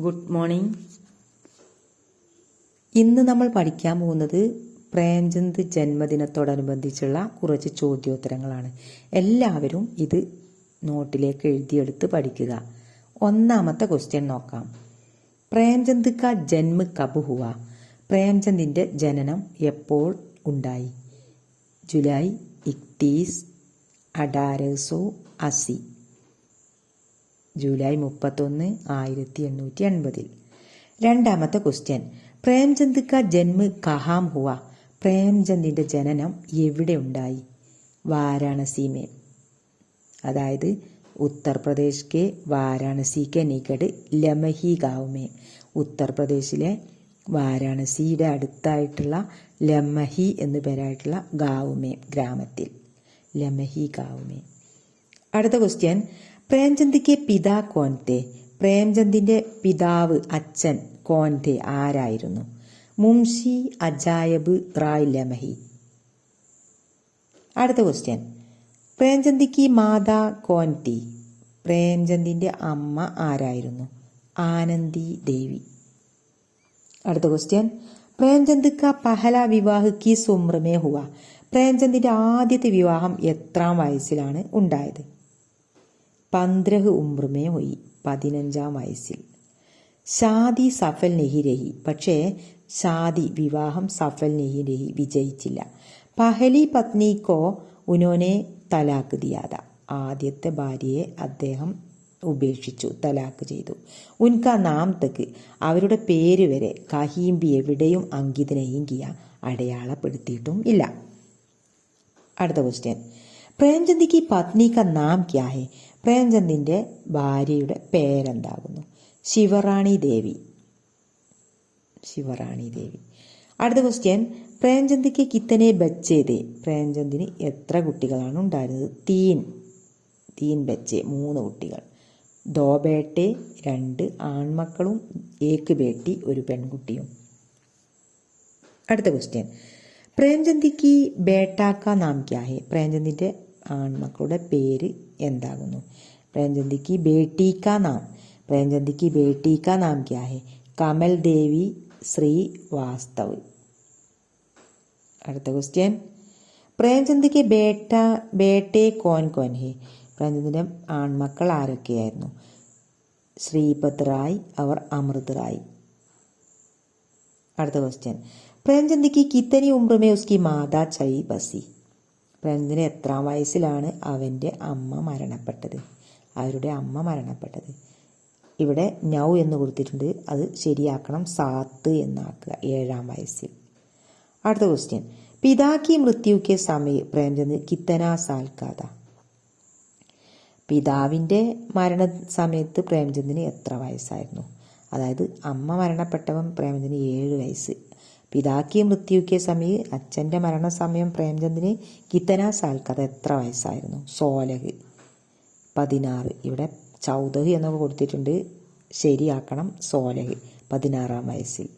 Good morning ഇന്ന് നമ്മൾ പഠിക്കാൻ പോകുന്നത് പ്രേംചന്ദ് ജന്മദിനത്തോടനുബന്ധിച്ചുള്ള കുറച്ച് ചോദ്യോത്തരങ്ങളാണ്. എല്ലാവരും ഇത് നോട്ടിലേക്ക് എഴുതിയെടുത്ത് പഠിക്കുക. ഒന്നാമത്തെ ക്വസ്റ്റ്യൻ നോക്കാം. പ്രേംചന്ദ് ക ജന്മ കബ് ഹുവ? പ്രേംചന്ദിന്റെ ജനനം എപ്പോൾ ഉണ്ടായി? ജൂലൈ ഇക്തീസ് അഡാരസോ അസി. ജൂലൈ മുപ്പത്തൊന്ന് ആയിരത്തി എണ്ണൂറ്റി എൺപതിൽ. രണ്ടാമത്തെ ക്വസ്റ്റ്യൻ. പ്രേംചന്ദ് ക ജന്മ കഹാം ഹുവ. പ്രേംചന്ദിന്റെ ജനനം എവിടെ ഉണ്ടായി? വാരാണസി മേ അതായത് ഉത്തർപ്രദേശ് കെ വാരാണസി കെ നികട് ലമഹി ഗാവ് മേ ഉത്തർപ്രദേശിലെ വാരാണസിയുടെ അടുത്തായിട്ടുള്ള ലമഹി എന്നു പേരായിട്ടുള്ള ഗാവുമേ ഗ്രാമത്തിൽ. ലമഹി ഗാവുമേ. അടുത്ത ക്വസ്റ്റ്യൻ. പ്രേംചന്ദ് കെ പിതാ കോൻതെ പ്രേംചന്ദിന്റെ പിതാവ് അച്ഛൻ കോൻതെ ആരായിരുന്നു? മുംഷി അജായബ് റായ് ലമഹി. അടുത്ത ക്വസ്റ്റ്യൻ പ്രേംചന്ദിക്ക് മാതാ കോൻതി പ്രേംചന്ദിന്റെ അമ്മ ആരായിരുന്നു? ആനന്ദി ദേവി. അടുത്ത ക്വസ്റ്റ്യൻ പ്രേംചന്ദ് ക പഹല വിവാഹ് കി സുമ്രമേ ഹുവ. പ്രേംചന്ദിന്റെ ആദ്യത്തെ വിവാഹം എത്രാം വയസ്സിലാണ് ഉണ്ടായത്? പന്ത്രഹ് ഉമ്രമേ ഹൊയി പതിനഞ്ചാം വയസ്സിൽ. ഷാദി സഫൽ നെഹി രഹി പക്ഷേ ഷാദി വിവാഹം സഫൽ നെഹി രഹി വിജയിച്ചില്ല. പഹലി പത്നിക്കോ ഉനോനെ തലാക്ക് ദിയാത. ആദ്യത്തെ ഭാര്യയെ അദ്ദേഹം ഉപേക്ഷിച്ചു തലാക്ക് ചെയ്തു. ഉൻക നാം തക്ക് അവരുടെ പേര് വരെ കഹീംബി എവിടെയും അങ്കിതനെയും കിയ അടയാളപ്പെടുത്തിയിട്ടും ഇല്ല. അടുത്ത ക്വസ്റ്റ്യൻ പ്രേംചന്ദ് കി പത്നി നാം ക്യാ ഹെ? പ്രേംചന്ദിന്റെ ഭാര്യയുടെ പേരെന്താകുന്നു? ശിവറാണി ദേവി. ശിവറാണി ദേവി. അടുത്ത ക്വസ്റ്റ്യൻ പ്രേംചന്ദിക്ക് കിത്തനെ ബച്ചേതേ പ്രേംചന്ദിന് എത്ര കുട്ടികളാണ് ഉണ്ടായിരുന്നത്? തീൻ. തീൻ ബച്ചെ മൂന്ന് കുട്ടികൾ. ദോ ബേട്ടെ രണ്ട് ആൺമക്കളും ഏക്ക് ബേട്ടി ഒരു പെൺകുട്ടിയും. അടുത്ത ക്വസ്റ്റ്യൻ പ്രേംചന്ദിക്ക് ബേട്ടാക്ക നാം ക്യാ ഹെ? പ്രേംചന്ദിന്റെ ആൺമക്കളുടെ പേര് എന്താകുന്നു? പ്രേംചന്ദ് ബേട്ടിക്ക നാം. പ്രേംചന്ദ് ബേട്ടിക്ക നാം ക്യാഹെ കമൽ ദേവി ശ്രീ വാസ്തവ് അടുത്ത ക്വസ്റ്റ്യൻ പ്രേംചന്ദ് കി ബേട്ട ബേട്ടെ കോൻ കോൻ ഹെ? പ്രേംചന്ദിന്റെ ആൺമക്കൾ ആരൊക്കെയായിരുന്നു? ശ്രീപത് റായ് അവർ അമൃത് റായ് അടുത്ത ക്വസ്റ്റ്യൻ പ്രേംചന്ദ് കി കിത്തനി ഉമ്രമേ ഉസ്കി മാതാ ചൈ ബസി. പ്രേംചന്ദിന് എത്രാം വയസ്സിലാണ് അവന്റെ അമ്മ മരണപ്പെട്ടത്? അവരുടെ അമ്മ മരണപ്പെട്ടത്. ഇവിടെ നൗ എന്ന് കൊടുത്തിട്ടുണ്ട്. അത് ശരിയാക്കണം സാത്ത് എന്നാക്കുക ഏഴാം വയസ്സിൽ. അടുത്ത ക്വസ്റ്റ്യൻ പിതാക്കി മൃത്യുക്കെ സമയ പ്രേംചന്ദ് കിത്തന സാൽക്കാത. പിതാവിന്റെ മരണ സമയത്ത് പ്രേംചന്ദിന് എത്ര വയസ്സായിരുന്നു? അതായത് അമ്മ മരണപ്പെട്ടവൻ പ്രേംചന്ദിന് ഏഴ് വയസ്സ്. പിതാക്കി മൃത്യുക്കിയ സമയ അച്ഛന്റെ മരണസമയം പ്രേംചന്ദിന് കിത്തന സാൽക്കഥ എത്ര വയസ്സായിരുന്നു? സോലഹ്. പതിനാറ്. ഇവിടെ ചൗദഹ് എന്നൊക്കെ കൊടുത്തിട്ടുണ്ട്. ശരിയാക്കണം. സോലഹ്. പതിനാറാം വയസ്സിൽ.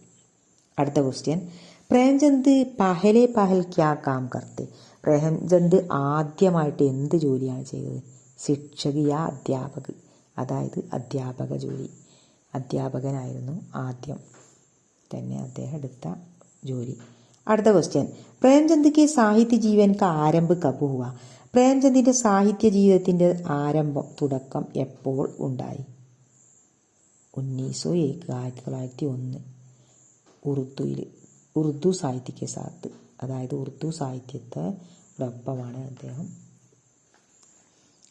അടുത്ത ക്വസ്റ്റ്യൻ പ്രേംചന്ദ് പഹലേ പഹൽ ക്യാ കാം കർത്തെ? പ്രേംചന്ദ് ആദ്യമായിട്ട് എന്ത് ജോലിയാണ് ചെയ്തത്? ശിക്ഷകിയ അധ്യാപക്. അതായത് അധ്യാപക ജോലി. അധ്യാപകനായിരുന്നു ആദ്യം. തന്നെ അദ്ദേഹം എടുത്ത ജോലി. അടുത്ത ക്വസ്റ്റ്യൻ പ്രേംചന്ദിക്ക് സാഹിത്യ ജീവൻക്ക് ആരംഭ കബ് ഹുവ പ്രേംചന്ദിന്റെ സാഹിത്യ ജീവിതത്തിന്റെ ആരംഭം തുടക്കം എപ്പോൾ ഉണ്ടായി? ഉന്നീസോ ഏക്ക് ആയിരത്തി തൊള്ളായിരത്തി ഒന്ന് ഉറുദുയിൽ ഉറുദു സാഹിത്യക്ക് സാത്ത്. അതായത് ഉറുദു സാഹിത്യത്തോടൊപ്പമാണ് അദ്ദേഹം.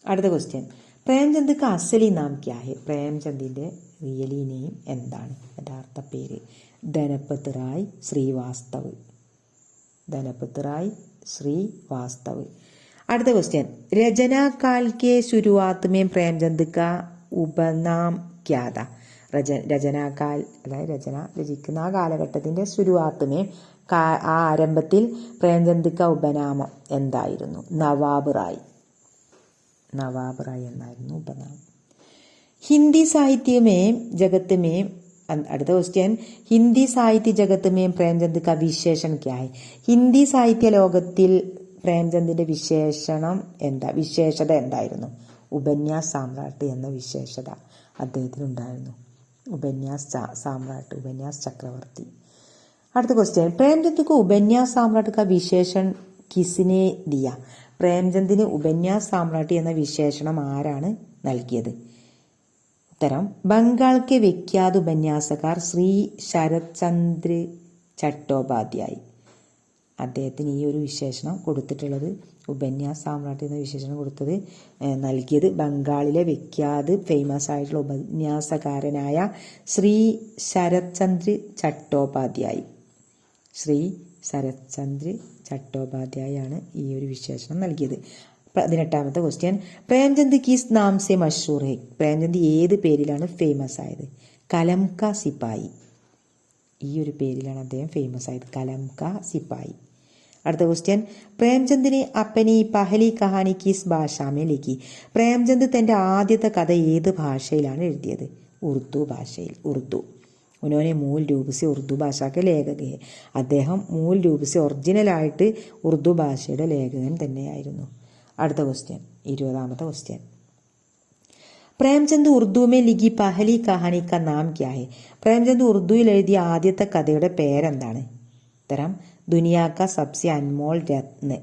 അടുത്ത ക്വസ്റ്റ്യൻ പ്രേംചന്ദ്ക്ക് അസലി നാം ക്യാ ഹെ പ്രേംചന്ദിന്റെ റിയലി നെയിം എന്താണ്? യഥാർത്ഥ പേര് ധനപത് റായ് ശ്രീവാസ്തവ്. ധനപ്പത്ത് റായ് ശ്രീവാസ്തവ്. അടുത്ത ക്വസ്റ്റ്യൻ രചനാകാൽ കെ ശുരുവാത്ത് മേ പ്രേംചന്ദ് ക ഉപനാം ക്യാത. രച രചനാകാൽ അതായത് രചന രചിക്കുന്ന ആ കാലഘട്ടത്തിന്റെ ശുരുവാത്ത് മേ ആ ആരംഭത്തിൽ പ്രേംചന്ദ് ക ഉപനാമം എന്തായിരുന്നു? നവാബ് റായ്. നവാബ് റായ് എന്നായിരുന്നു ഉപനാമം. ഹിന്ദി സാഹിത്യമേ ജഗത്ത് മേ അടുത്ത ക്വസ്റ്റ്യൻ ഹിന്ദി സാഹിത്യ ജഗത്ത് മേം പ്രേംചന്ദ് കാ വിശേഷൺ ഹിന്ദി സാഹിത്യ ലോകത്തിൽ പ്രേംചന്ദിന്റെ വിശേഷണം എന്താ? വിശേഷത എന്തായിരുന്നു? ഉപന്യാസ് സാമ്രാട്ട് എന്ന വിശേഷത അദ്ദേഹത്തിനുണ്ടായിരുന്നു. ഉപന്യാസ് സാമ്രാട്ട് ഉപന്യാസ് ചക്രവർത്തി. അടുത്ത ക്വസ്റ്റ്യൻ പ്രേംചന്ദ്ക്ക് കോ ഉപന്യാസ് സാമ്രാട്ട് ക വിശേഷൺ കിസിനെ ദിയ. പ്രേംചന്ദിന് ഉപന്യാസ് സാമ്രാട്ട് എന്ന വിശേഷണം ആരാണ് നൽകിയത്? ഉത്തരം ബംഗാൾക്ക് വിഖ്യാത ഉപന്യാസകാർ ശ്രീ ശരത്ചന്ദ്ര ചട്ടോപാധ്യായി. അദ്ദേഹത്തിന് ഈ ഒരു വിശേഷണം കൊടുത്തിട്ടുള്ളത് ഉപന്യാസ സാമ്രാട്ട് എന്ന വിശേഷണം കൊടുത്തത് നൽകിയത് ബംഗാളിലെ വിഖ്യാത് ഫേമസ് ആയിട്ടുള്ള ഉപന്യാസകാരനായ ശ്രീ ശരത്ചന്ദ്ര ചട്ടോപാധ്യായ്. ശ്രീ ശരത്ചന്ദ്ര ചട്ടോപാധ്യായാണ് ഈ ഒരു വിശേഷണം നൽകിയത്. പതിനെട്ടാമത്തെ ക്വസ്റ്റ്യൻ പ്രേംചന്ദ് കിസ് നാം സെ മഷൂർ ഹെ. പ്രേംചന്ദ് ഏത് പേരിലാണ് ഫേമസ് ആയത്? കലംക സിപ്പായി. ഈ ഒരു പേരിലാണ് അദ്ദേഹം ഫേമസ് ആയത്. കലംക സിപ്പായി. അടുത്ത ക്വസ്റ്റ്യൻ പ്രേംചന്ദിനെ അപ്പനി പഹലി കഹാനി കിസ് ഭാഷാമേ ലിഖി പ്രേംചന്ദ് തന്റെ ആദ്യത്തെ കഥ ഏത് ഭാഷയിലാണ് എഴുതിയത്? ഉറുദു ഭാഷയിൽ. ഉറുദു. ഉനോനെ മൂൽ രൂപസി ഉറുദു ഭാഷയ്ക്ക് ലേഖകയെ അദ്ദേഹം മൂൽ രൂപസി ഒറിജിനലായിട്ട് ഉറുദു ഭാഷയുടെ ലേഖകൻ തന്നെയായിരുന്നു. അടുത്ത ക്വസ്റ്റ്യൻ ഇരുപതാമത്തെ ക്വസ്റ്റ്യൻ. പ്രേംചന്ദ് ഉറുദു മേ ലിഖി പഹലി കഹാനി ക നാം ക്യാ ഹെ പ്രേംചന്ദ് ഉറുദുവിൽ എഴുതിയ ആദ്യത്തെ കഥയുടെ പേരെന്താണ്? ഉത്തരം ദുനിയാക്ക സബ്സെ അൻമോൾ രത്ന.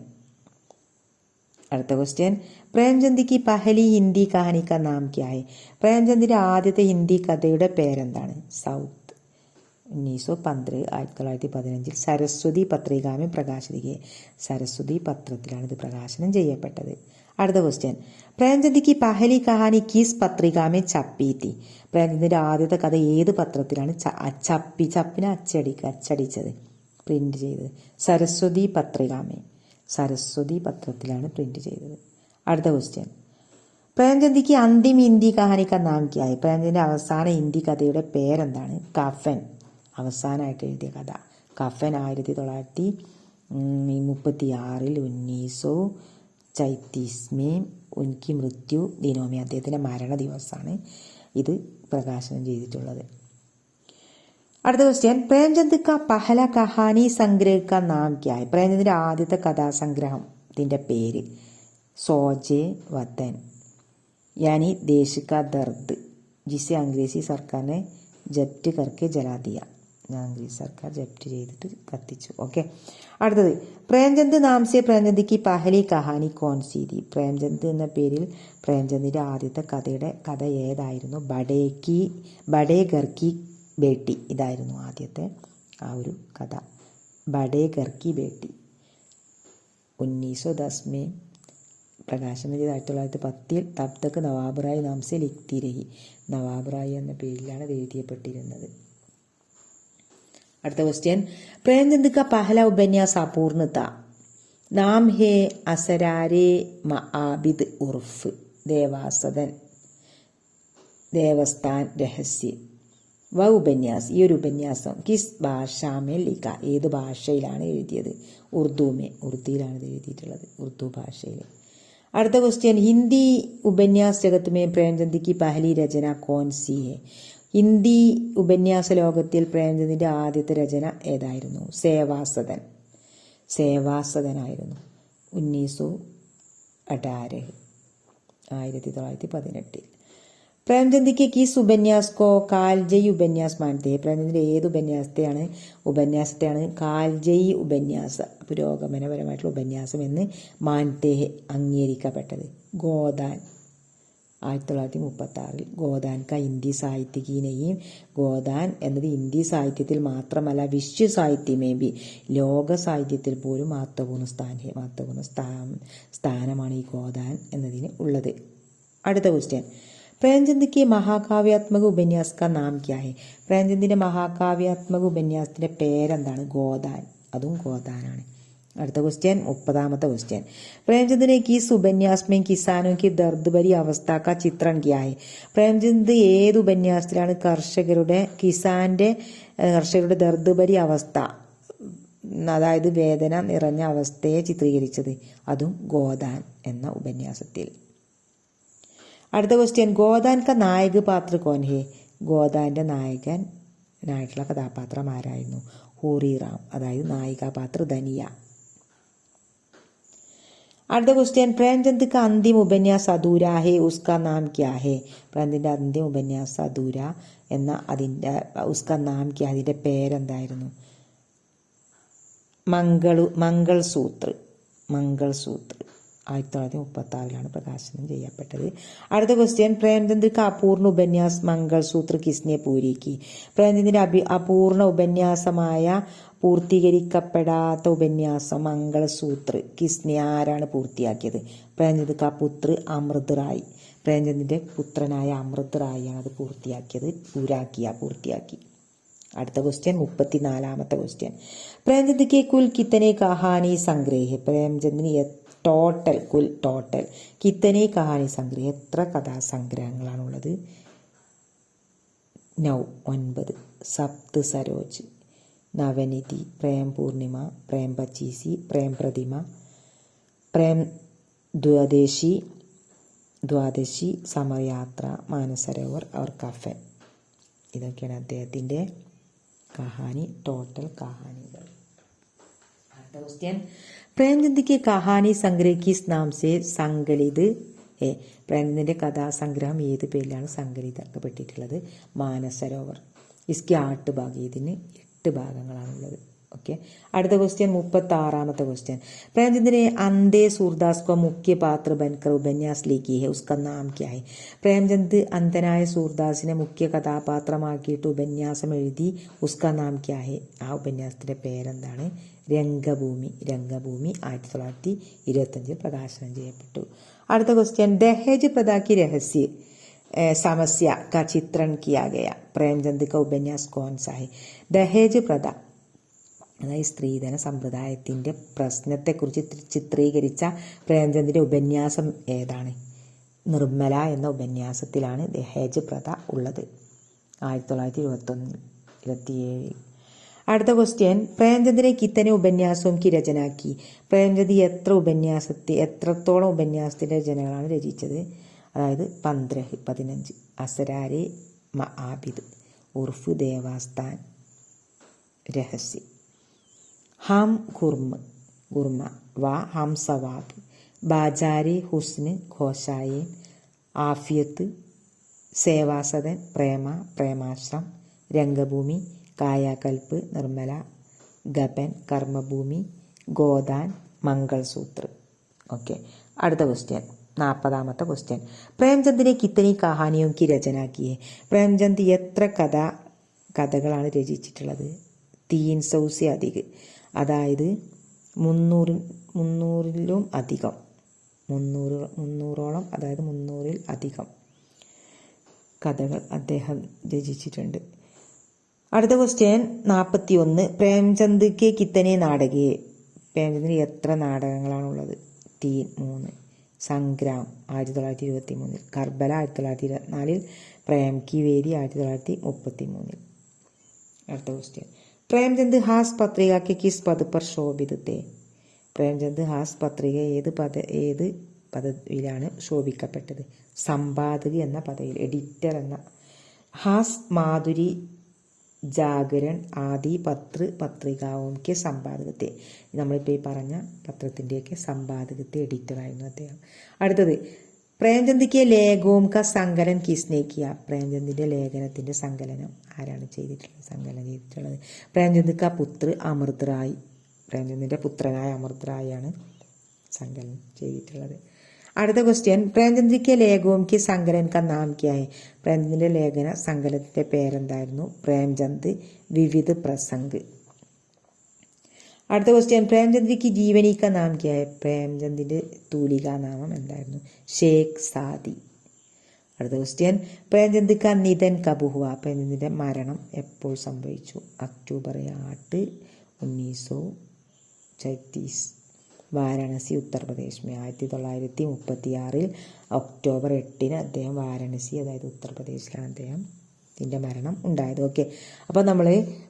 അടുത്ത ക്വസ്റ്റ്യൻ പ്രേംചന്ദ് കി പഹലി ഹിന്ദി കഹാനി ക നാം ക്യാ പ്രേംചന്ദിന്റെ ആദ്യത്തെ ഹിന്ദി കഥയുടെ പേരെന്താണ്? സൗത്ത്. ഉന്നീസോ പന്ത്ര ആയിരത്തി തൊള്ളായിരത്തി പതിനഞ്ചിൽ സരസ്വതി പത്രികാമി പ്രകാശിതയെ സരസ്വതി പത്രത്തിലാണ് ഇത് പ്രകാശനം ചെയ്യപ്പെട്ടത്. അടുത്ത ക്വസ്റ്റ്യൻ പ്രേംചന്ദിക്ക് പഹലി കഹാനി കീസ് പത്രികാമെ ചപ്പീത്തി പ്രേംചന്ദിന്റെ ആദ്യത്തെ കഥ ഏത് പത്രത്തിലാണ് ചപ്പി ചപ്പിനെ അച്ചടി അച്ചടിച്ചത്? പ്രിന്റ് ചെയ്തത്. സരസ്വതി പത്രികാമെ സരസ്വതി പത്രത്തിലാണ് പ്രിന്റ് ചെയ്തത്. അടുത്ത ക്വസ്റ്റ്യൻ പ്രേംചന്ദിക്ക് അന്തിമ ഹിന്ദി കഹാനിക്ക നാം ക്യായി പ്രേംചന്ദിന്റെ അവസാന ഹിന്ദി കഥയുടെ പേരെന്താണ്? കഫൻ. അവസാനമായിട്ട് എഴുതിയ കഥ. കഫൻ ആയിരത്തി തൊള്ളായിരത്തി മുപ്പത്തി ആറിൽ ഉന്നീസോ ചൈത്തീസ്മേ ഉനിക്ക് മൃത്യു ദിനോമി അദ്ദേഹത്തിന്റെ മരണ ദിവസമാണ് ഇത് പ്രകാശനം ചെയ്തിട്ടുള്ളത്. അടുത്ത ക്വസ്റ്റ്യൻ പ്രേംചന്ദ് ക പഹല കഹാനി സംഗ്രഹിക്ക നാം ക്യായ് പ്രേംചന്ദിന്റെ ആദ്യത്തെ കഥാസംഗ്രഹത്തിന്റെ പേര് സോജെ വത്തൻ യാനി ദേശിക ദർദ്. ജിസെ അംഗ്രേസി സർക്കാരിനെ ജപ്റ്റ് കർക്കെ ജലാദിയ. നാഗ്രി സർക്കാർ ജപ്തി ചെയ്തിട്ട് കത്തിച്ചു. ഓക്കെ അടുത്തത്. പ്രേംചന്ദ് നാംസെ പ്രേംചന്ദിക്ക് പഹലി കഹാനി കോൺസി ദി പ്രേംചന്ദ് എന്ന പേരിൽ പ്രേംചന്ദിന്റെ ആദ്യത്തെ കഥയുടെ കഥ ഏതായിരുന്നു? ബഡേക്കി ബഡേ ഗർക്കി ബേട്ടി. ഇതായിരുന്നു ആദ്യത്തെ ആ ഒരു കഥ. ബഡേ ഗർക്കി ബേട്ടി ഉന്നീസോ ദസ്മേ പ്രകാശം ചെയ്ത് ആയിരത്തി തൊള്ളായിരത്തി പത്തിൽ തബ്തക്ക് നവാബ് റായ് നാംസെ ലിഖ്തി എന്ന പേരിലാണ് എഴുതിയപ്പെട്ടിരുന്നത്. അടുത്ത ക്വസ്റ്റ്യൻ പ്രേംചന്ദ് ക പഹല ഉപന്യാസ അപൂർണത. നാം ഹേ അസരാരേ മആബിദ് ഉർഫ് ദേവാസദൻ. ദേവസ്ഥാൻ രഹസ്യം. വ ഉപന്യാസ്. ഈ ഒരു ഉപന്യാസം കിസ് ഭാഷാമേ ലിക്ക ഏത് ഭാഷയിലാണ് എഴുതിയത്? ഉർദുമേ ഉർദുയിലാണ് ഇത് എഴുതിയിട്ടുള്ളത്. ഉർദു ഭാഷയിൽ അടുത്ത ക്വസ്റ്റ്യൻ ഹിന്ദി ഉപന്യാസ് ജഗത്തുമേ പ്രേംചന്ദ് കി പഹലി രചന കോൻ ഹിന്ദി ഉപന്യാസ ലോകത്തിൽ പ്രേംചന്ദിന്റെ ആദ്യത്തെ രചന ഏതായിരുന്നു? സേവാസദൻ. സേവാസദനായിരുന്നു. ഉന്നീസു അഡാരഹ് ആയിരത്തി തൊള്ളായിരത്തി പതിനെട്ടിൽ പ്രേംചന്ദിക്ക് കീസ് കിസ് ഉപന്യാസ് കാൽജയ് ഉപന്യാസ് മാനത്തെ പ്രേംചന്ദിന്റെ ഏത് ഉപന്യാസത്തെയാണ്? ഉപന്യാസത്തെയാണ് കാൽജയ് ഉപന്യാസ. പുരോഗമനപരമായിട്ടുള്ള ഉപന്യാസം എന്ന് മാനത്തെ അംഗീകരിക്കപ്പെട്ടത്. ഗോദാൻ. ആയിരത്തി തൊള്ളായിരത്തി മുപ്പത്തി ആറിൽ ഗോദാൻക ഹിന്ദി സാഹിത്യകീനെയും ഗോദാൻ എന്നത് ഹിന്ദി സാഹിത്യത്തിൽ മാത്രമല്ല വിശ്വ സാഹിത്യമേ ബി ലോക സാഹിത്യത്തിൽ പോലും മഹത്വപൂർണ സ്ഥാന മഹത്വപൂർണ സ്ഥാ സ്ഥാനമാണ് ഈ ഗോദാൻ എന്നതിന് ഉള്ളത്. അടുത്ത ക്വസ്റ്റ്യൻ പ്രേംചന്ദ് കി മഹാകാവ്യാത്മക ഉപന്യാസ് നാം ക്യാ ഹെ? പ്രേംചന്ദിന്റെ മഹാകാവ്യാത്മക ഉപന്യാസത്തിന്റെ പേരെന്താണ്? ഗോദാൻ. അതും ഗോദാനാണ്. അടുത്ത ക്വസ്റ്റ്യൻ മുപ്പതാമത്തെ ക്വസ്റ്റ്യൻ പ്രേമചന്ദ്രനെ കി സുപന്യാസ്മയും കിസാനോ കി ദർദ്ബരി അവസ്ഥാക്ക ചിത്രം കിയായി. പ്രേംചന്ദ് ഏത് ഉപന്യാസത്തിലാണ് കർഷകരുടെ കിസാന്റെ കർഷകരുടെ ദർദ്ബരി അവസ്ഥ അതായത് വേദന നിറഞ്ഞ അവസ്ഥയെ ചിത്രീകരിച്ചത്? അതും ഗോദാൻ എന്ന ഉപന്യാസത്തിൽ. അടുത്ത ക്വസ്റ്റ്യൻ ഗോദാൻ ക നായക പാത്ര കോൻഹെ ഗോദാന്റെ നായകൻ നായിട്ടുള്ള കഥാപാത്രം ആരായിരുന്നു? ഹൂറി റാം അതായത് നായികാപാത്ര ധനിയ. അടുത്ത ക്വസ്റ്റ്യൻ പ്രേംചന്ദ്ക്ക് ക ഉപന്യാസ ഉപന്യാസ് അധൂര ഹേ ഉസ്ക നാം ക്യാ ഹേ. പ്രേംചന്ദ് അന്തിം ഉപന്യാസ് അധൂര എന്ന അതിന്റെ ഉസ്ക നാം ക്യാ അതിന്റെ പേരെന്തായിരുന്നു? മംഗളു മംഗൾസൂത്ര് മംഗൾസൂത്ര്. ആയിരത്തി തൊള്ളായിരത്തി മുപ്പത്തി ആറിലാണ് പ്രകാശനം ചെയ്യപ്പെട്ടത്. അടുത്ത ക്വസ്റ്റ്യൻ പ്രേംചന്ദ്ക്ക് അപൂർണ ഉപന്യാസ് മംഗൾസൂത്ര കിസ്നെ പൂരിക്ക്. പ്രേംചന്ദ്രന്റെ അഭി അപൂർണ ഉപന്യാസമായ പൂർത്തീകരിക്കപ്പെടാത്ത ഉപന്യാസം മംഗളസൂത്ര. കിസ്നെ ആരാണ് പൂർത്തിയാക്കിയത്? പ്രേംചന്ദ് का പുത്ര അമൃത് റായ്. പ്രേംചന്ദിന്റെ പുത്രനായ അമൃത് റായിയാണ് അത് പൂർത്തിയാക്കിയത്. പൂരാക്കിയ പൂർത്തിയാക്കി. അടുത്ത ക്വസ്റ്റ്യൻ മുപ്പത്തിനാലാമത്തെ ക്വസ്റ്റ്യൻ പ്രേംചന്ദ് കെ കുൽ കിത്തനെ കഹാനി സംഗ്രഹ. പ്രേംചന്ദിന് ടോട്ടൽ കുൽ ടോട്ടൽ കിത്തനെ കഹാനി സംഗ്രഹം. എത്ര കഥാസംഗ്രഹങ്ങളാണുള്ളത്? നൗ ഒൻപത്. സപ്ത് സരോജ്. നവനിധി പ്രേം പൂർണിമ പ്രേം പച്ചീസി പ്രേം പ്രതിമ പ്രേം ദ്വാദേശി ദ്വാദശി സമയാത്ര മാനസരോവർ അവർ കഫൻ ഇതൊക്കെയാണ് അദ്ദേഹത്തിന്റെ കഹാനി ടോട്ടൽ കഹാനികൾ. അടുത്ത ക്വസ്റ്റ്യൻ പ്രേംചന്ദ് की കഹാനി സംഗ്രഹ കിസ് നാം സങ്കലിത് ഏ പ്രേംചന്ദിന്റെ കഥാസംഗ്രഹം ഏത് പേരിലാണ് സങ്കലിതപ്പെട്ടിട്ടുള്ളത് മാനസരോവർ. ഇസ്കി ആട്ട് ഭാഗം ഇതിന് എട്ട് ഭാഗങ്ങളാണുള്ളത്. ഓക്കെ അടുത്ത ക്വസ്റ്റ്യൻ മുപ്പത്തി ആറാമത്തെ ക്വസ്റ്റ്യൻ പ്രേമചന്ദ്രനെ അന്തേ സൂർദാസ് കോ മുഖ്യ പാത്ര ബൻകർ ഉപന്യാസിലേക്ക് ഹെ ഉസ്ക നാം ക്യാ ഹെ അന്തനായ സൂർദാസിനെ മുഖ്യ കഥാപാത്രമാക്കിയിട്ട് ഉപന്യാസം എഴുതി ഉസ്ക നാം ക്യാ ആ ഉപന്യാസത്തിന്റെ പേരെന്താണ്? രംഗഭൂമി. രംഗഭൂമി ആയിരത്തി തൊള്ളായിരത്തി ഇരുപത്തഞ്ചിൽ പ്രകാശനം ചെയ്യപ്പെട്ടു. അടുത്ത ക്വസ്റ്റ്യൻ ദഹേജ് പ്രതാക്കി രഹസ്യ. സമസ്യ का चित्रण किया गया പ്രേംചന്ദ് का उपन्यास कौन सा है ദഹേജ് പ്രഥ അതായത് സ്ത്രീധന സമ്പ്രദായത്തിൻ്റെ പ്രശ്നത്തെക്കുറിച്ച് ചിത്രീകരിച്ച പ്രേംചന്ദിൻ്റെ ഉപന്യാസം ഏതാണ് നിർമ്മല എന്ന ഉപന്യാസത്തിലാണ് ദഹേജ് പ്രഥ ഉള്ളത് ആയിരത്തി തൊള്ളായിരത്തി ഇരുപത്തൊന്ന് ഇരുപത്തിയേഴ് അടുത്ത ക്വസ്റ്റ്യൻ പ്രേംചന്ദിനെ കിത്തനെ ഉപന്യാസവും കി രചനാക്കി പ്രേംചന്ദ് എത്ര ഉപന്യാസത്തെ എത്രത്തോളം ഉപന്യാസത്തിൻ്റെ രചനകളാണ് രചിച്ചത് അതായത് പന്ത്രഹ് പതിനഞ്ച്. അസരാരെ മ ആബിദ്. ഉർഫ് ദേവാസ്ഥാൻ. രഹസ്യം. Ham Khurma. ഗുർമ വ ഹാം സവാബ്. ബാജാരെ ഹുസ്ന് ഘോഷായേൻ ആഫിയത്ത് സേവാസദൻ പ്രേമ പ്രേമാശ്രം. രംഗഭൂമി കായാകൽപ്പ് നിർമ്മല. ഗപൻ കർമ്മഭൂമി. ഗോദാൻ മംഗൾസൂത്ര. ഓക്കെ. അടുത്ത ക്വസ്റ്റ്യൻ. നാൽപ്പതാമത്തെ ക്വസ്റ്റ്യൻ പ്രേംചന്ദിനെ കിത്തനി കഹാനിയും കി രചനാക്കിയേ. പ്രേംചന്ദ് എത്ര കഥ കഥകളാണ് രചിച്ചിട്ടുള്ളത്? തീൻ സൗസി അധിക്. അതായത് മുന്നൂറി മുന്നൂറിലും അധികം. മുന്നൂറ് മുന്നൂറോളം അതായത് മുന്നൂറിൽ അധികം കഥകൾ അദ്ദേഹം രചിച്ചിട്ടുണ്ട്. അടുത്ത ക്വസ്റ്റ്യൻ നാൽപ്പത്തി ഒന്ന് പ്രേംചന്ദ് കെ കിത്തനെ നാടകയെ പ്രേംചന്ദിന് എത്ര നാടകങ്ങളാണുള്ളത്? തീൻ മൂന്ന്. സംഗ്രാം ആയിരത്തി തൊള്ളായിരത്തി ഇരുപത്തി മൂന്നിൽ കർബല ആയിരത്തി തൊള്ളായിരത്തി ഇരുപത്തിനാലിൽ പ്രേം കി വേരി ആയിരത്തി തൊള്ളായിരത്തി മുപ്പത്തി മൂന്നിൽ അടുത്ത ക്വസ്റ്റ്യൻ പ്രേംചന്ദ് ഹാസ് പത്രിക കെ കിസ് പദ പർ ശോഭിതത്തെ. പ്രേംചന്ദ് ഹാസ് പത്രിക ഏത് പദ ഏത് പദവിയിലാണ് ശോഭിക്കപ്പെട്ടത്? സമ്പാദക് എന്ന പദവിയിൽ എഡിറ്റർ എന്ന. ഹാസ് മാധുരി ജാഗരൺ ആദി പത്ര പത്രിക കെ സമ്പാദകത്തെ. നമ്മളിപ്പോൾ ഈ പറഞ്ഞ പത്രത്തിന്റെയൊക്കെ സമ്പാദകത്തെ എഡിറ്ററായിരുന്നു അദ്ദേഹം. അടുത്തത് പ്രേംചന്ദിക്ക് ലേഖവും ക സങ്കലൻ കിസ്നേക്കിയ. കിയ പ്രേംചന്ദിന്റെ ലേഖനത്തിന്റെ സങ്കലനം ആരാണ് ചെയ്തിട്ടുള്ളത്? സങ്കലനം ചെയ്തിട്ടുള്ളത് പ്രേംചന്ദിക്ക പുത്ര അമൃത് റായ് പ്രേംചന്ദിന്റെ പുത്രനായ അമൃത് റായാണ് സങ്കലനം ചെയ്തിട്ടുള്ളത്. അടുത്ത ക്വസ്റ്റ്യൻ പ്രേംചന്ദ്രിക്ക് ലേഖവും കി സങ്കലൻ ക നാം ക്യാ ഹെ പ്രേംചന്ദിന്റെ ലേഖന സങ്കലനത്തിന്റെ പേരെന്തായിരുന്നു? പ്രേംചന്ദ് വിവിധ പ്രസംഗ്. അടുത്ത ക്വസ്റ്റ്യൻ പ്രേംചന്ദ്രിക്ക് ജീവനിക്ക നാം ക്യാ ഹെ പ്രേംചന്ദിന്റെ തൂലികാ നാമം എന്തായിരുന്നു? ഷേഖ് സാദി. അടുത്ത ക്വസ്റ്റ്യൻ പ്രേംചന്ദ് ക നിതൻ കബുഹുവ. പ്രേംചന്ദിന്റെ മരണം എപ്പോൾ സംഭവിച്ചു? അക്ടോബർ ആട്ട് ഉന്നീസോ ചൈത്തീസ്. വാരാണസി ഉത്തർപ്രദേശ് മേ ആയിരത്തി തൊള്ളായിരത്തി മുപ്പത്തി ആറിൽ ഒക്ടോബർ എട്ടിന് അദ്ദേഹം വാരാണസി അതായത് ഉത്തർപ്രദേശിലാണ് അദ്ദേഹം ഇതിന്റെ മരണം ഉണ്ടായത്. ഓക്കെ അപ്പോൾ നമ്മൾ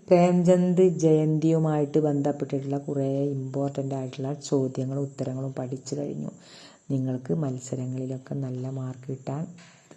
പ്രേംചന്ദ് ജയന്തിയുമായിട്ട് ബന്ധപ്പെട്ടിട്ടുള്ള കുറേ ഇമ്പോർട്ടന്റ് ആയിട്ടുള്ള ചോദ്യങ്ങളും ഉത്തരങ്ങളും പഠിച്ചു കഴിഞ്ഞു. നിങ്ങൾക്ക് മത്സരങ്ങളിലൊക്കെ നല്ല മാർക്ക് കിട്ടാൻ